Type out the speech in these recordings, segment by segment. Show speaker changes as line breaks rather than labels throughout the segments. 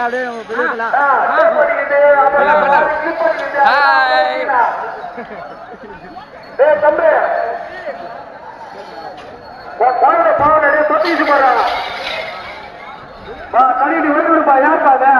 அப்படியே நம்ம
போயிடலாம்
ஹாய் டேய் தம்பி வா பாவன பாவன டேய் தொட்டிச்சு பாரு வா கணினி வருதுப்பா யார் பாவே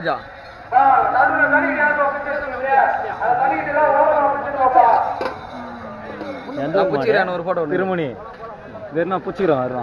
ராஜா பூச்சிக்கிறேன் ஒரு போட்டோ திருமணி. வேறுனா பூச்சிக்கிறோம் வேறுனா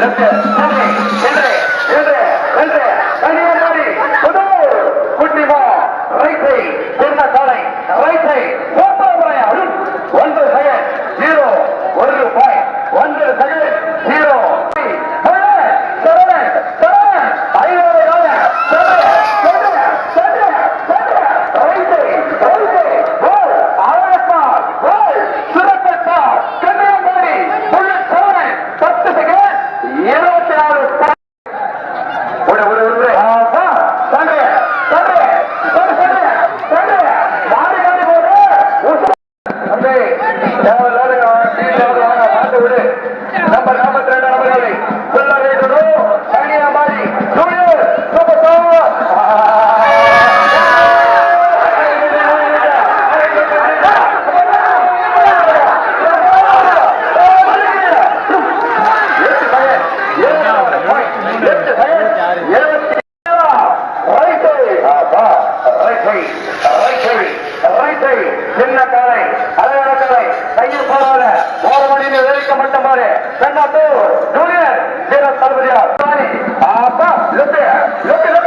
Repete. pare, venga tú, Julián, llega hasta el mundial, apa, lo lo.